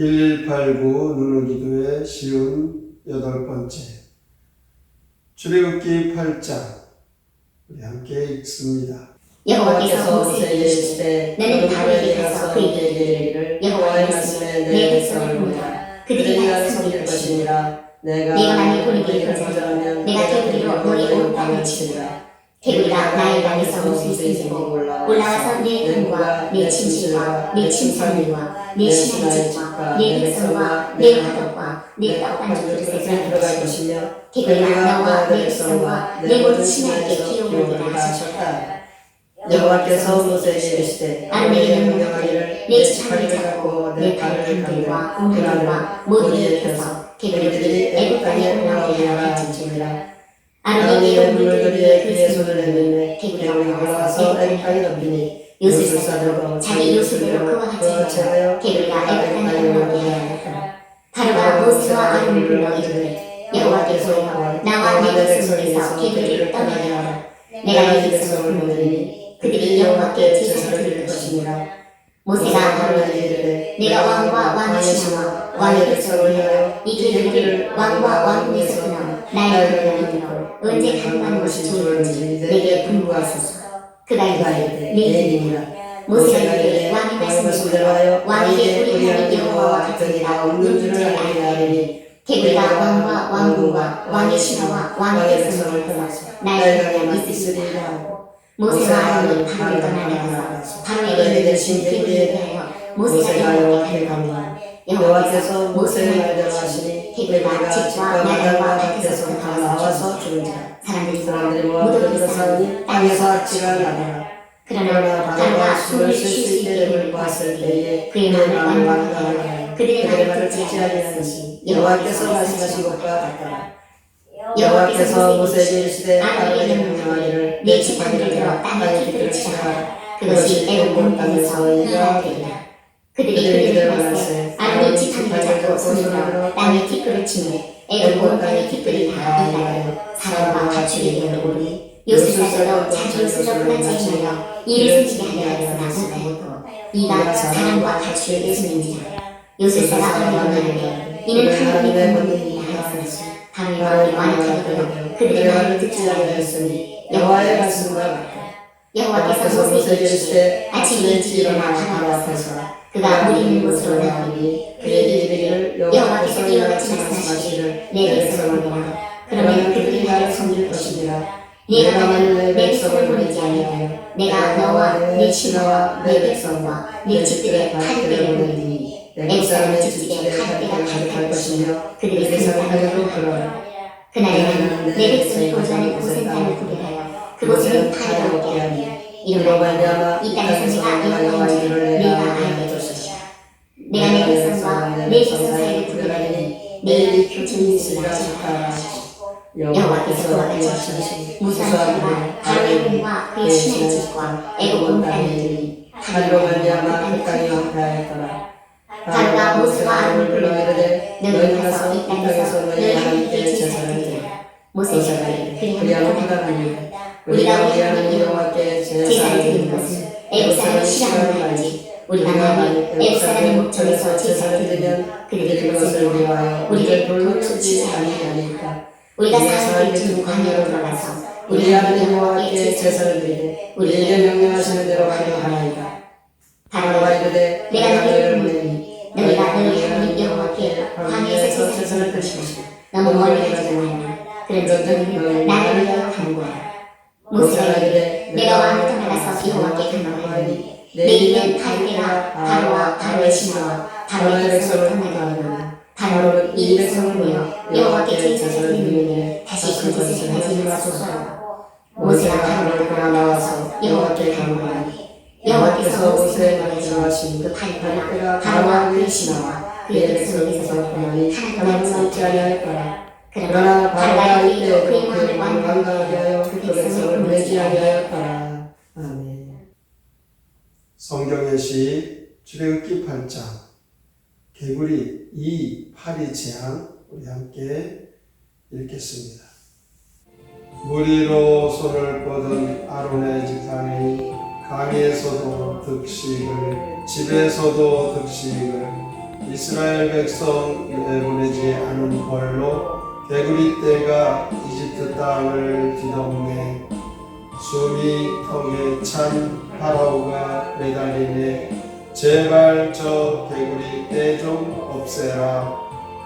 189 누누기도의 쉬운 여덟 번째. 출애굽기 8장 우리 함께 읽습니다. 여호와께서 모세에게 이르시되 너는 바로에게 가서 그에게 이르기를 여호와의 말씀에 내 백성을 보내라. 그들이 나를 섬길 것이니라. 내가 만일 너희를 거절하면 내가 개구리로 너희 온 땅을 치리라 개구리가 나의 땅에서 쓰고 올라와서 내 땅과 내 침실과 내 침상과 내 신앙집과 내 백성과 내 화덕과 내 떡반죽 그릇에 들어갈 것이며 개구리가 너와 내 백성과 내 모든 신하에게 기업을 하셨다 여호와께서 모세에게 이르시되 아론에게 명령하기를 내 지팡이를 잡고 내 팔을 팔을 강들과 강들과 우물과 모든 일 펴서 개구리들이 애굽 땅에 올라오게 하라 하라 아론에게 아론의 물들이 그의 그 손을 내밀매 올라와서 애굽 땅에 덮이니 자기 요술대로 그와 같이 하여 개구리가 애굽 땅에 올라오게 하였더라 바로가 모세와 아론을 불러 이르되 여호와께서 나와 내 백성에게서 개구리를 떠나게 하라. 내가 이 백성을 보내리니 그들이 여호와께 제사를 드릴 것이니라. 모세가 아론에게 내가 왕과 왕의 신하와 왕의 백성을 위하여 이 개구리를 왕과 왕궁에서 끊어 나의 명령으로 언제 강구하는 것이 좋을지 내게 분부하소서. 이르되 내일이니라. 모세가 이르되 왕의 말씀을 들어 왕에게 우리 하나님 여호와와 이가 없는 줄을 알게 하리니 개구리가 왕과 왕궁과 왕의 신하와 왕의 백성을 떠나서 나의 있으리라 하고 모세와 아론이 바로를 떠나려가서 바로에게 대신 개구리에 대하여 모세가 여호와께 감사 여호와께서 모세를 말대로하시니 개구리가 집과 나무와 밭에서 다 나와서 죽은지라 사람들이 모두 사니 땅에서 악취가 나더라 그러나 바다가 숨을 쉴쉴수수 있게 봤을 때에 그의 마음을 완고하게 그들의 말을 듣지 것이 여호와께서 말씀하신 것과 같더라 여호와께서 모세에게 이르시되 아론에게 명령하기를 내 지팡이를 들어 땅에 깃들을 치라 그것이 애굽 온 땅에서 이해가 되리라 그들이 그들을 보았을 아론이 지팡이를 잡고 손으로 땅에 깃들을 치매. 애굽 온 땅의 깃들이 다 이하여 사람과 가축에게 오르니 요셉사도 자기 옷을 끊어지며 이를 숨지게 하려 나서다. 했고 이가 사람과 숨인지라. 요셉사가 아론에게 말하되 이는 하나님의 권능이라 하였으니 마음이 완악하게 되어 그들의 말을 듣지 아니하였으니 여호와의 말씀과 여호와께서 모세에게 이르시되 아침에 일찍 일어나 바로 앞에서 그가 물 있는 곳으로 나오니 그에게 이르기를 여호와께서 이와 같이 말씀하시기를 내 백성을 보라. 그러면 그들이 나를 섬길 것이니라. 내가 만일 내 백성을 보내지 아니하여 내가 너와 내 신하와 내 백성과 내 집들의 칼대를 애굽 사람의 집집에 칼대가 가득할 것이며 그들이 그 산으로 걸어라. 그날에는 내 백성이 거주하는 곳은 땅을 구별하여 그곳에는 칼을 없게 하니 이로 말미암아 이 땅에서 내가 여호와인 줄을 내가 알게 되시리라 내가 내 백성과 내 백성 사이를 구별하리니 내 입이 표준이 있으리라 하시니라 여호와께서 같이 하시니 무수한 말 바로의 몸과 그의 신의 집과 애굽 온 땅에 이르니 하루로 말미암아 그 땅이 황폐하였더라. 바로가 모세와 아론을 불러 이르되 너희는 가서 이이 땅에서 너희 너희 하나님께 제사를 드리라. 모세가 이르되 우리하고 그리하면 하나님 우리가 우리가 우리 우리 하나님 하나님 여호와께 제사를 드리는 드리는 것은 사람을 싫어하는 말이지. 우리가 만일 애굽 사람의 목전에서 제사를 드리면 그들이 그것을 우리와 우리를 돌로 치지 아니하니까. 우리가 중 광야로 광야로 들어가서 우리 하나님 여호와께 제사를 드리되 우리에게 명령하시는 대로 하려 하나이다. 바로가 이르되 내가 너희를 보내니 너희가 너희 하나님 여호와께 광야에서 제사를 것이다 너무 멀리 가지 말라. 그런즉 너희는 나를 위하여 간구하라 이르되 내가 왕을 떠나가서 여호와께 간구하니 내일은 갈대가 바로와 바로의 신하와 바로의 백성을 떠나게 하리라. 바로는 이 백성을 모여 여호와께 제사를 드리니 다시 그 하지 마소서. 모세가 바로를 보러 나와서 여호와께 간구하니 여호와께서 모세의 말씀하신 그 팔대가 바로와 그의 신하와 그의 백성에게서 보내니 하나도 남지 아니할 거라. 그러나 바로가 이때 그의 마음을 완강하게 하여 그 백성을 보내지 되지 아니하였더라. 아멘. 성경의 시 출애굽기 8장 개구리 이 파리 재앙 우리 함께 읽겠습니다. 무리로 손을 뻗은 아론의 지팡이 강에서도 득식을 집에서도 득식을 이스라엘 백성 내보내지 않은 벌로 개구리 떼가 이집트 땅을 뒤덮네 숨이 턱에 찬 파라오가 매달리네. 제발 저 개구리 떼 좀 없애라.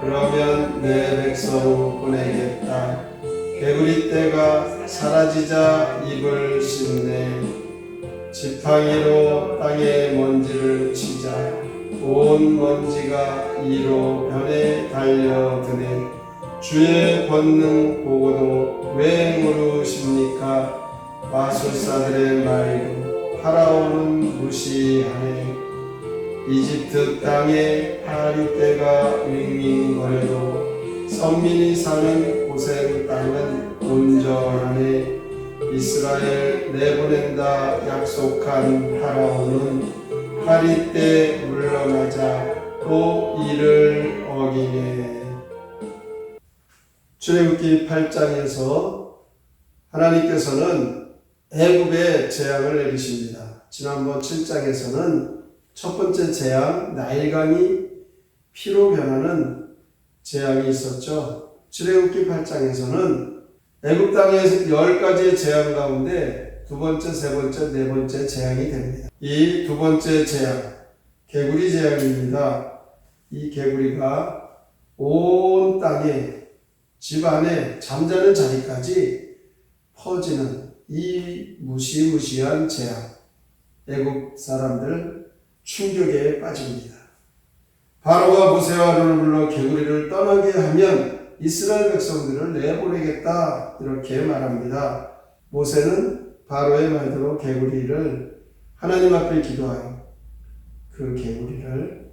그러면 내 백성 보내겠다. 개구리 떼가 사라지자 입을 씻네. 지팡이로 땅에 먼지를 치자. 온 먼지가 이로 변해 달려드네. 주의 권능 보고도 왜 모르십니까 마술사들의 말도 파라오는 무시하네 이집트 땅에 파리떼가 윙윙거려도 선민이 사는 고센 땅은 온전하네. 이스라엘 내보낸다 약속한 파라오는 파리떼 물러나자 또 이를 어기네. 출애굽기 8장에서 하나님께서는 애굽에 재앙을 내리십니다. 지난번 7장에서는 첫 번째 재앙 나일강이 피로 변하는 재앙이 있었죠. 출애굽기 8장에서는 애굽 땅의 열 가지의 재앙 가운데 두 번째, 세 번째, 네 번째 재앙이 됩니다. 이 두 번째 재앙 개구리 재앙입니다. 이 개구리가 온 땅에 집 안에 잠자는 자리까지 퍼지는 이 무시무시한 재앙. 애굽 사람들 충격에 빠집니다. 바로가 모세와 아론을 불러 개구리를 떠나게 하면 이스라엘 백성들을 내보내겠다 이렇게 말합니다. 모세는 바로의 말대로 개구리를 하나님 앞에 기도하여 그 개구리를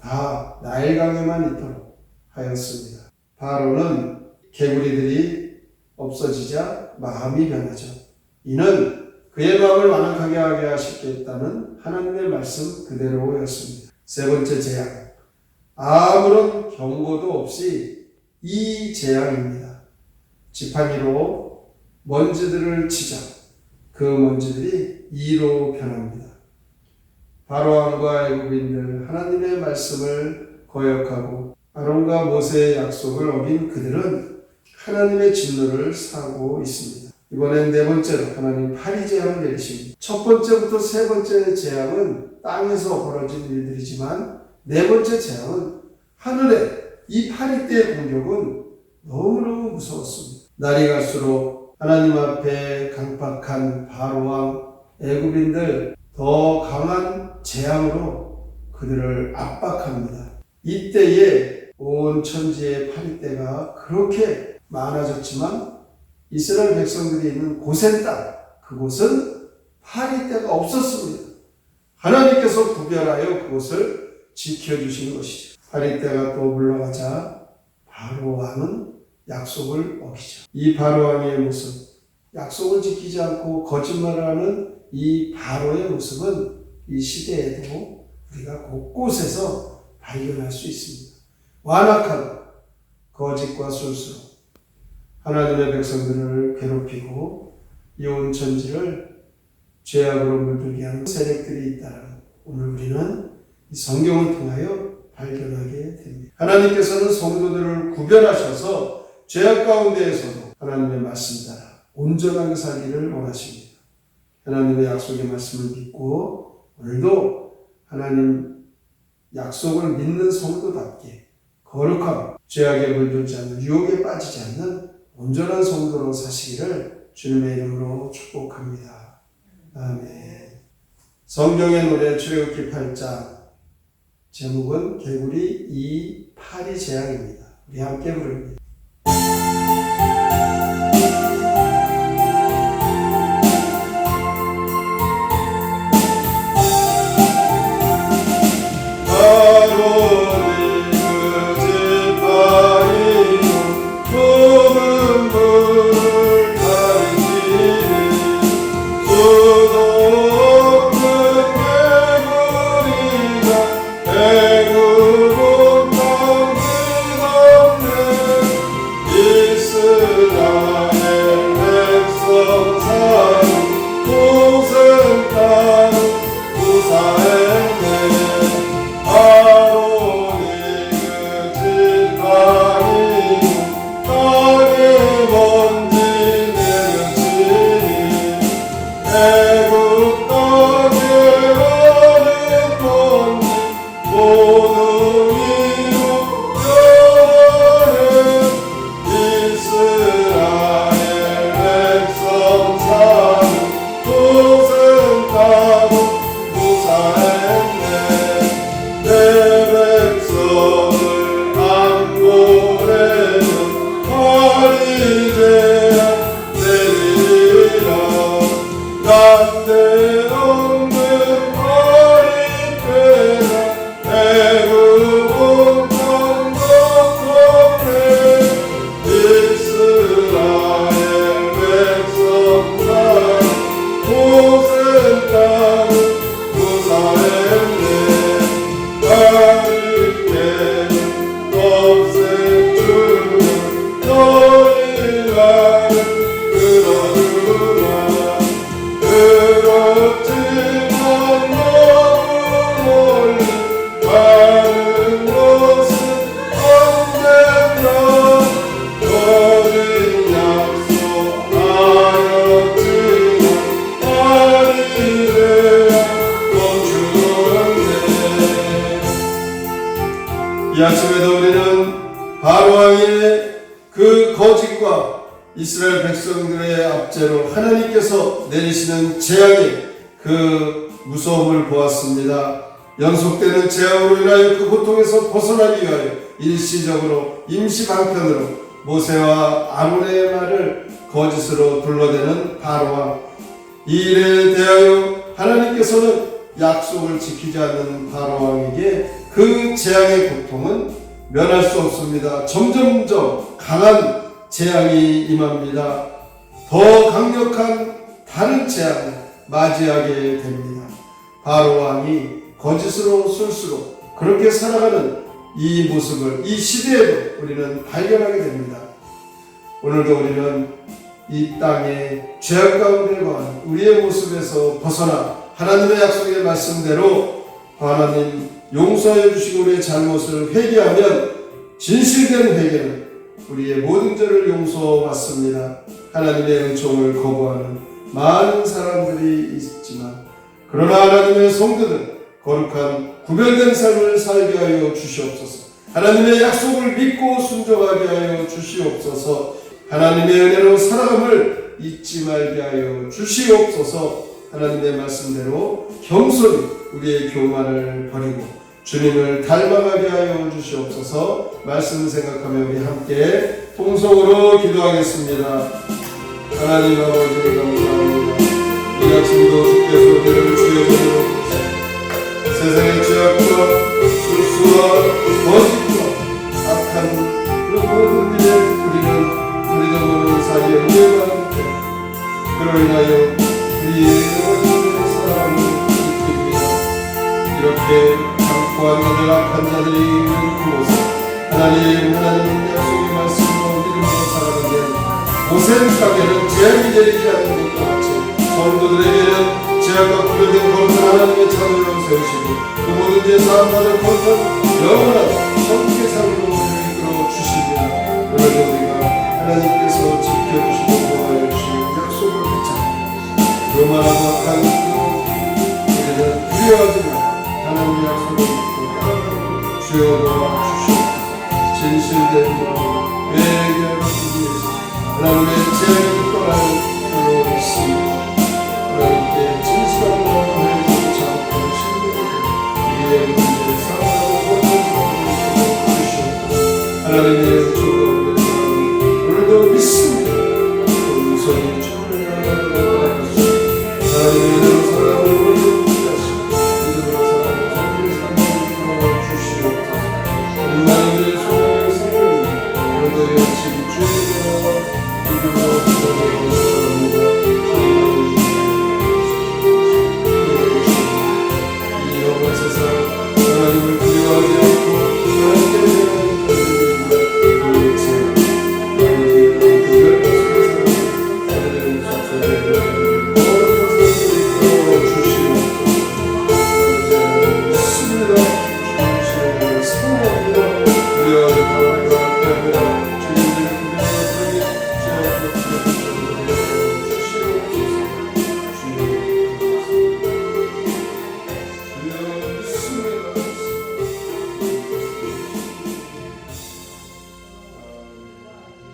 다 나일강에만 있도록 하였습니다. 바로는 개구리들이 없어지자 마음이 변하죠. 이는 그의 마음을 완악하게 하게 하시겠다는 하나님의 말씀 그대로였습니다. 세 번째 재앙. 아무런 경고도 없이 이 재앙입니다. 지팡이로 먼지들을 치자 그 먼지들이 이로 변합니다. 바로왕과 애굽인들 하나님의 말씀을 거역하고 아론과 모세의 약속을 어긴 그들은 하나님의 진노를 사고 있습니다. 이번엔 네 번째로 하나님 파리 재앙을 내리십니다. 첫 번째부터 세 번째 재앙은 땅에서 벌어진 일들이지만 네 번째 재앙은 하늘에 이 파리떼의 공격은 너무너무 무서웠습니다. 날이 갈수록 하나님 앞에 강박한 바로왕 애굽인들 더 강한 재앙으로 그들을 압박합니다. 이때에 온 천지의 파리떼가 그렇게 많아졌지만 이스라엘 백성들이 있는 고센 땅 그곳은 파리떼가 없었습니다. 하나님께서 구별하여 그곳을 지켜주신 것이죠. 파리떼가 또 물러가자 바로 왕은 약속을 어기죠. 이 바로 왕의 모습, 약속을 지키지 않고 거짓말을 하는 이 바로의 모습은 이 시대에도 우리가 곳곳에서 발견할 수 있습니다. 완악한 거짓과 술수로 하나님의 백성들을 괴롭히고 이 온 천지를 죄악으로 물들게 하는 세력들이 있다는 오늘 우리는 이 성경을 통하여 발견하게 됩니다. 하나님께서는 성도들을 구별하셔서 죄악 가운데에서도 하나님의 말씀 따라 온전하게 살기를 원하십니다. 하나님의 약속의 말씀을 믿고 오늘도 하나님 약속을 믿는 성도답게 거룩함, 죄악에 물들지 않는 유혹에 빠지지 않는 온전한 성도로 사시기를 주님의 이름으로 축복합니다. 아멘. 성경의 노래 출애굽기 8장 제목은 개구리 이 파리 재앙입니다. 우리 함께 부릅니다. 이 아침에도 우리는 바로왕의 그 거짓과 이스라엘 백성들의 압제로 하나님께서 내리시는 재앙의 그 무서움을 보았습니다. 연속되는 재앙으로 인하여 그 고통에서 벗어나기 위하여 일시적으로 임시 방편으로 모세와 아론의 말을 거짓으로 둘러대는 바로왕 이 일에 대하여 하나님께서는 약속을 지키지 않는 바로왕에게 그 재앙의 고통은 면할 수 없습니다. 점점점 강한 재앙이 임합니다. 더 강력한 다른 재앙을 맞이하게 됩니다. 바로 왕이 거짓으로 술수로 그렇게 살아가는 이 모습을 이 시대에도 우리는 발견하게 됩니다. 오늘도 우리는 이 땅의 죄악 가운데 거한 우리의 모습에서 벗어나 하나님의 약속의 말씀대로 하나님 용서해 주시고 우리의 잘못을 회개하면 진실된 회개는 우리의 모든 죄를 용서받습니다. 하나님의 은총을 거부하는 많은 사람들이 있지만 그러나 하나님의 성도들 거룩한 구별된 삶을 살게 하여 주시옵소서. 하나님의 약속을 믿고 순종하게 하여 주시옵소서. 하나님의 은혜로 살아감을 잊지 말게 하여 주시옵소서. 하나님의 말씀대로 겸손히 우리의 교만을 버리고 주님을 닮아가게 하여 주시옵소서. 말씀 생각하며 우리 함께 통성으로 기도하겠습니다. 하나님 아버지 감사합니다. 이 아침도 주께서 우리를 주의 종으로 세상의 죄악과 술수와 거짓과 악한 그 모든 일에 우리는 우리도 모르는 사이에 은혜가 함께 그로 인하여 있는 그곳에 하나님 하나님 약속의 말씀으로 믿음으로 살아가는 고센 땅에는 재앙이 내리지 않는 것과 같이 성도들에게는 죄악과 구별된 거룩한 하나님의 창조를 세우시고 그 모든 죄 사함받을 거룩한 영원한 성국의 삶으로 우리를 이끌어 주시며 그러나 우리가 하나님께서 지켜주시고